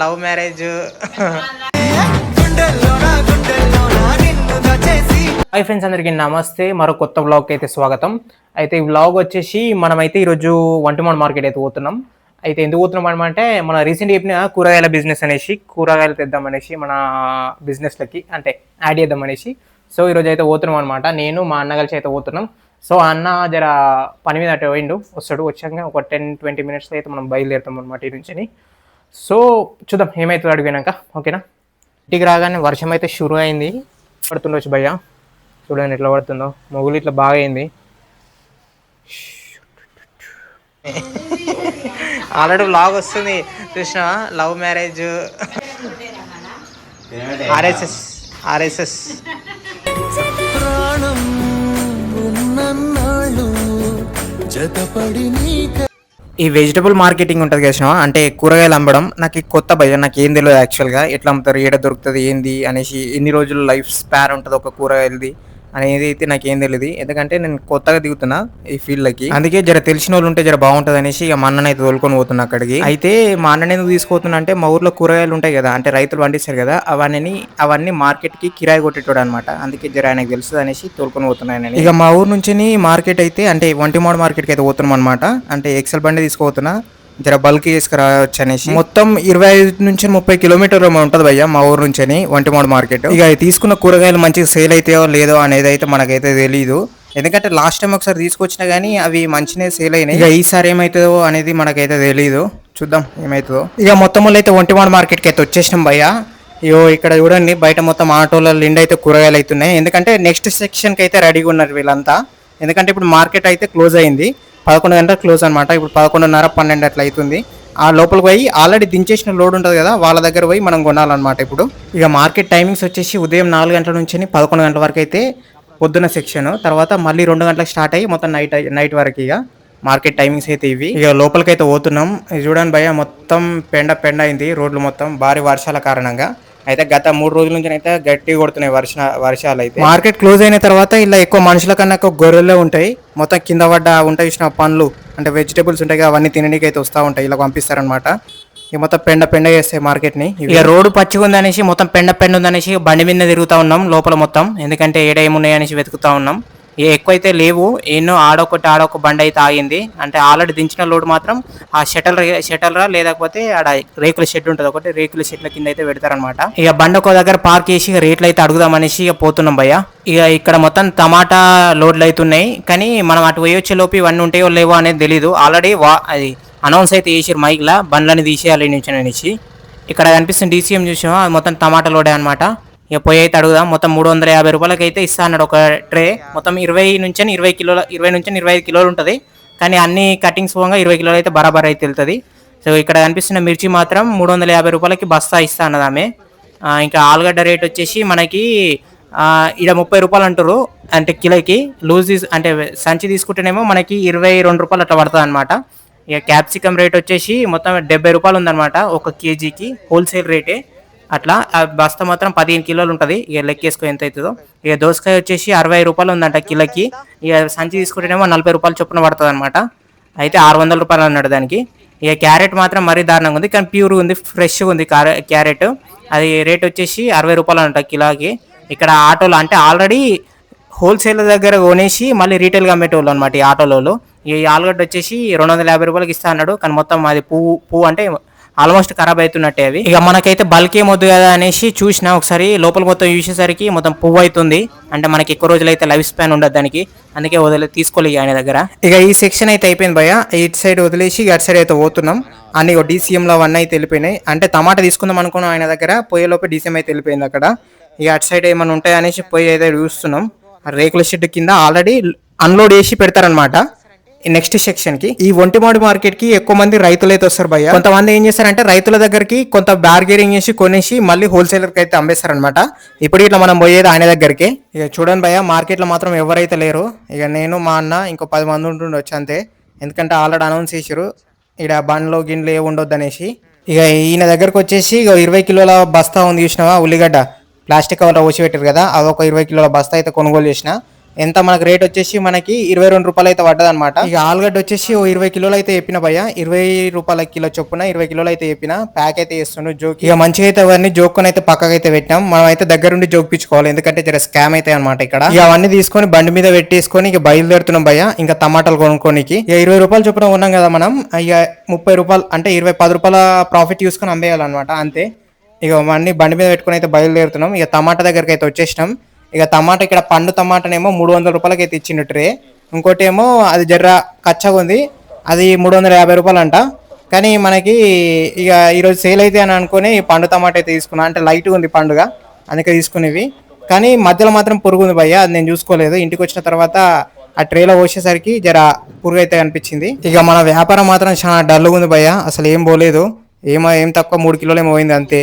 Love marriage. Hi friends అందరికీ నమస్తే. మరో కొత్త వ్లాగ్కి అయితే స్వాగతం. అయితే ఈ వ్లాగ్ వచ్చేసి మనమైతే ఈరోజు వంటమాన్ మార్కెట్ అయితే పోతున్నాం. అయితే ఎందుకు పోతున్నాం అనమాట అంటే మన రీసెంట్గా చెప్పిన కూరగాయల బిజినెస్ అనేసి కూరగాయలు తెద్దాం అనేసి మన బిజినెస్లకి అంటే యాడ్ చేద్దాం అనేసి. సో ఈరోజు అయితే పోతున్నాం అనమాట నేను మా అన్న కలిసి అయితే పోతున్నాం. సో అన్న జర పని మీద అటు పోయిండు వస్తాడు. వచ్చాక ఒక టెన్ ట్వంటీ మినిట్స్లో అయితే మనం బయలుదేరుతాం అనమాట ఈ నుంచి సో చూద్దాం ఏమవుతుందో అడిగినాక ఓకేనా? ఇంటికి రాగానే వర్షం అయితే షురు అయింది. పడుతుండొచ్చు భయ్య. చూడండి ఎట్లా పడుతుందో. మొగులు ఇట్లా బాగా అయింది. ఆల్రెడీ బ్లాగ్ వస్తుంది. Krishna love marriage. RSS RSS. జతపడి నీక ఈ వెజిటబుల్ మార్కెటింగ్ ఉంటుంది కదా అంటే కూరగాయలు అమ్మడం నాకు కొత్త భయం నాకు ఏం తెలియదు యాక్చువల్గా ఎట్లా అమ్ముతారు? ఏడ దొరుకుతుంది? ఏంది? అనేసి ఎన్ని రోజులు లైఫ్ స్పార్ ఉంటుంది ఒక కూరగాయలది? అనేది అయితే నాకు ఏం తెలియదు ఎందుకంటే నేను కొత్తగా దిగుతున్నా ఈ ఫీల్డ్కి అందుకే జర తెలిసిన వాళ్ళు ఉంటే జర బాగుంటుంది అనేసి ఇక మా అన్నని అయితే తోలుకొని పోతున్నా అక్కడికి. అయితే మా అన్నని ఎందుకు తీసుకుపోతున్నా అంటే మా ఊర్లో కూరగాయలు ఉంటాయి కదా అంటే రైతులు పండిస్తారు కదా అవన్నీ అవన్నీ మార్కెట్కి కిరాయి కొట్టేటోడు అనమాట అందుకే జర ఆయనకు తెలుస్తుంది అనేసి తోలుకొని పోతున్నాను నేను ఇక మా ఊరు నుంచి మార్కెట్ అయితే అంటే వంటిమాడు మార్కెట్కి అయితే పోతున్నాం అనమాట అంటే ఎక్సెల్ బండి తీసుకుపోతున్నా. జర బల్క్ చేసుకురావచ్చు అనేసి మొత్తం ఇరవై ఐదు నుంచి ముప్పై కిలోమీటర్లు ఉంటుంది భయ్య మా ఊరు నుంచి వంటిమాడు మార్కెట్. ఇక తీసుకున్న కూరగాయలు మంచిగా సేల్ అవుతాయో లేదో అనేది అయితే మనకైతే తెలియదు ఎందుకంటే లాస్ట్ టైం ఒకసారి తీసుకొచ్చినా కానీ అవి మంచినే సేల్ అయినాయి. ఇక ఈసారి ఏమవుతుందో అనేది మనకైతే తెలియదు చూద్దాం ఏమవుతుందో ఇక మొత్తం అయితే ఒంటిమాడు మార్కెట్కి అయితే వచ్చేసినాం భయ్య. ఇగో ఇక్కడ చూడండి బయట మొత్తం ఆటోల నిండా అయితే కూరగాయలు అవుతున్నాయి ఎందుకంటే నెక్స్ట్ సెక్షన్కి అయితే రెడీగా ఉన్నారు వీళ్ళంతా. ఎందుకంటే ఇప్పుడు మార్కెట్ అయితే క్లోజ్ అయింది. పదకొండు గంటలకు క్లోజ్ అనమాట ఇప్పుడు పదకొండున్నర పన్నెండు అట్లా అవుతుంది ఆ లోపలికి పోయి ఆల్రెడీ దించేసిన లోడ్ ఉంటుంది కదా వాళ్ళ దగ్గర పోయి మనం కొనాలన్నమాట ఇప్పుడు. ఇక మార్కెట్ టైమింగ్స్ వచ్చేసి ఉదయం నాలుగు గంటల నుంచి పదకొండు గంటల వరకు అయితే పొద్దున సెక్షన్ తర్వాత మళ్ళీ రెండు గంటలకు స్టార్ట్ అయ్యి మొత్తం నైట్ నైట్ వరకు ఇక మార్కెట్ టైమింగ్స్ అయితే ఇవి. ఇక లోపలికి అయితే పోతున్నాం చూడండి భయ్య మొత్తం పెండ పెండ అయింది. రోడ్లు మొత్తం భారీ వర్షాల కారణంగా. అయితే గత మూడు రోజుల నుంచి అయితే గట్టి కొడుతున్నాయి వర్ష వర్షాలు అయితే. మార్కెట్ క్లోజ్ అయిన తర్వాత ఇలా ఎక్కువ మనుషుల కన్నా ఎక్కువ గొర్రెలే ఉంటాయి. మొత్తం కింద పడ్డ ఉంటాయి ఇచ్చిన పండ్లు అంటే వెజిటేబుల్స్ ఉంటాయి కదా అవన్నీ తినడానికి అయితే వస్తూ ఉంటాయి. ఇలా పంపిస్తారనమాట ఇక మొత్తం పెండ పెండ చేస్తాయి మార్కెట్ని ఇక రోడ్డు పచ్చిగా ఉందనేసి మొత్తం పెండ పెండ ఉందనేసి బండి మీద తిరుగుతా ఉన్నాం లోపల మొత్తం. ఎందుకంటే ఏడ ఏమున్నాయి అనేసి వెతుకుతా ఉన్నాం. ఎక్కువైతే లేవు ఎన్నో ఆడొకటి ఆడొక బండి అయితే ఆగింది. అంటే ఆల్రెడీ దించిన లోడ్ మాత్రం ఆ షటల్ షటల్రా లేకపోతే ఆడ రేకుల షెడ్ ఉంటుంది ఒకటి రేకుల షెడ్ల కింద అయితే పెడతారనమాట ఇక బండి ఒక దగ్గర పార్క్ చేసి ఇక రేట్లు అయితే అడుగుదాం అనేసి ఇక పోతున్నాం భయ్య. ఇక ఇక్కడ మొత్తం టమాటా లోడ్లు అవుతున్నాయి కానీ మనం అటు వేయొచ్చే లోపు ఇవన్నీ ఉంటాయో లేవో అనేది తెలియదు ఆల్రెడీ వా అది అనౌన్స్ అయితే చేసారు మైక్లా బండ్లని తీసేయాలి నుంచి అనేసి. ఇక్కడ కనిపిస్తున్న డీసీఎం చూసాము అది మొత్తం టమాటా లోడే అనమాట ఇక పోయి అయితే అడుగుదాం. మొత్తం మూడు వందల యాభై రూపాయలకి అయితే ఇస్తా అన్నాడు ఒక ట్రే. మొత్తం ఇరవై నుంచి ఇరవై కిలోల ఇరవై నుంచి ఇరవై ఐదు కిలోలు ఉంటుంది. కానీ అన్ని కటింగ్స్ పోగా ఇరవై కిలోలు అయితే బరాబర్ అయితే వెళ్తుంది. సో ఇక్కడ కనిపిస్తున్న మిర్చి మాత్రం మూడు వందల యాభై రూపాయలకి బస్తా ఇస్తా అన్నది ఆమె. ఇంకా ఆలుగడ్డ రేట్ వచ్చేసి మనకి ఇక్కడ ముప్పై రూపాయలు అంటారు అంటే కిలోకి లూజ్ తీసు అంటే సంచి తీసుకుంటేనేమో మనకి ఇరవై రెండు రూపాయలు అట్లా పడుతుంది అనమాట ఇక క్యాప్సికమ్ రేట్ వచ్చేసి మొత్తం డెబ్బై రూపాయలు ఉందన్నమాట ఒక కేజీకి హోల్సేల్ రేటే. అట్లా ఆ బస్తా మాత్రం పదిహేను కిలోలు ఉంటుంది. ఇక లెక్కేసుకో ఎంత అవుతుందో ఇక దోసకాయ వచ్చేసి అరవై రూపాయలు ఉందంట కిలోకి. ఇక సంచి తీసుకుంటేనేమో నలభై రూపాయలు చొప్పున పడుతుంది అనమాట అయితే ఆరు వందల రూపాయలు అన్నాడు దానికి. ఇక క్యారెట్ మాత్రం మరీ దారుణంగా ఉంది. కానీ ప్యూర్ ఉంది ఫ్రెష్గా ఉంది క్యారెట్. అది రేట్ వచ్చేసి అరవై రూపాయలు అంట కిలోకి. ఇక్కడ ఆటోలో అంటే ఆల్రెడీ హోల్సేల్ దగ్గర కొనేసి మళ్ళీ రీటైల్గా అమ్మేటోళ్ళు అనమాట ఈ ఆటోలో ఈ ఆలుగడ్డ వచ్చేసి రెండు వందల యాభై రూపాయలకి ఇస్తా అన్నాడు. కానీ మొత్తం అది పువ్వు పువ్వు అంటే ఆల్మోస్ట్ ఖరాబ్ అవుతున్నట్టే అవి. ఇక మనకైతే బల్క్ ఏమొద్దు కదా అనేసి చూసిన ఒకసారి లోపల మొత్తం చూసేసరికి మొత్తం పువ్వు అవుతుంది. అంటే మనకి ఎక్కువ రోజులు అయితే లైఫ్ స్పాన్ ఉండదు దానికి. అందుకే వదిలే తీసుకోలే ఆయన దగ్గర. ఇక ఈ సెక్షన్ అయితే అయిపోయింది భయ ఇటు సైడ్ వదిలేసి అటు సైడ్ అయితే పోతున్నాం. అన్ని డీసీఎం లో అవన్నీ అయితే వెళ్ళిపోయినాయి. అంటే టమాటా తీసుకుందాం అనుకున్నాం ఆయన దగ్గర. పోయే డీసీఎం అయితే వెళ్ళిపోయింది అక్కడ. ఇక అటు సైడ్ ఏమైనా ఉంటాయి అనేసి పోయి అయితే చూస్తున్నాం. రేకుల షెడ్ కింద ఆల్రెడీ అన్లోడ్ చేసి పెడతారనమాట నెక్స్ట్ సెక్షన్కి. ఈ ఒంటిమాడు మార్కెట్కి ఎక్కువ మంది రైతులు అయితే వస్తారు భయ్య. కొంతమంది ఏం చేస్తారంటే రైతుల దగ్గరికి కొంత బార్గెనింగ్ చేసి కొనేసి మళ్ళీ హోల్సేలర్కి అయితే అమ్మేస్తారనమాట ఇప్పుడు ఇట్లా మనం పోయేది ఆయన దగ్గరికి. ఇక చూడండి భయ్య మార్కెట్లో మాత్రం ఎవరైతే లేరు ఇక నేను మా అన్న ఇంకో పది మంది ఉంటుండొచ్చు అంతే. ఎందుకంటే ఆల్రెడీ అనౌన్స్ చేసారు ఇక్కడ బండ్లో గిన్నెలు ఏ ఉండొద్దు అనేసి. ఇక ఈయన దగ్గరకు వచ్చేసి ఇక ఇరవై కిలోల బస్తా ఉంది చూసినావా ఉల్లిగడ్డ. ప్లాస్టిక్ కవర్లో పోసి పెట్టారు కదా అదొక ఇరవై కిలోల బస్తా అయితే కొనుగోలు చేసిన. ఎంత మనకు రేట్ వచ్చేసి మనకి ఇరవై రెండు రూపాయలు అయితే పడ్డది అనమాట ఇక ఆలుగడ్డ వచ్చేసి ఓ ఇరవై కిలోలు అయితే చెప్పిన భయ్య. ఇరవై రూపాయల కిలో చొప్పున ఇరవై కిలోలు అయితే చెప్పిన. ప్యాక్ అయితే చేస్తుండు జోక్ ఇక మంచిగా అయితే అవన్నీ జోక్కొని అయితే పక్కకి అయితే పెట్టాం మనం అయితే దగ్గరుండి జోక్పించుకోవాలి ఎందుకంటే జర స్కామ్ అయితే అనమాట ఇక్కడ. ఇక అవన్నీ తీసుకొని బండి మీద పెట్టేసుకొని ఇక బయలుదేరుతున్నాం భయ్య. ఇంకా టమాటాలు కొనుక్కోనికి. ఇక ఇరవై రూపాయలు చొప్పున ఉన్నాం కదా మనం. ఇక ముప్పై రూపాయలు అంటే ఇరవై పది రూపాయల ప్రాఫిట్ చూసుకొని అమ్మేయాలన్నమాట. అంతే. ఇక అవన్నీ బండి మీద పెట్టుకొని అయితే బయలుదేరుతున్నాం. ఇక టమాటా దగ్గరికి అయితే వచ్చేసినాం. ఇక టమాటా ఇక్కడ పండు టమాటానేమో మూడు వందల రూపాయలకి అయితే ఇచ్చిండు ట్రే. ఇంకోటి ఏమో అది జర్ర కచ్చగా ఉంది. అది మూడు వందల యాభై రూపాయలు అంట కానీ మనకి ఇక ఈరోజు సేల్ అయితే అని అనుకుని పండు టమాటా అయితే తీసుకున్నా. అంటే లైట్గా ఉంది పండుగ. అందుకే తీసుకునేవి. కానీ మధ్యలో మాత్రం పురుగు ఉంది భయ్య. అది నేను చూసుకోలేదు. ఇంటికి వచ్చిన తర్వాత ఆ ట్రేలో పోసేసరికి జర పురుగు అయితే అనిపించింది. ఇక మన వ్యాపారం మాత్రం చాలా డల్గా ఉంది భయ్య. అసలు ఏం పోలేదు. ఏమో ఏం తక్కువ మూడు కిలోలు ఏమో పోయింది అంతే.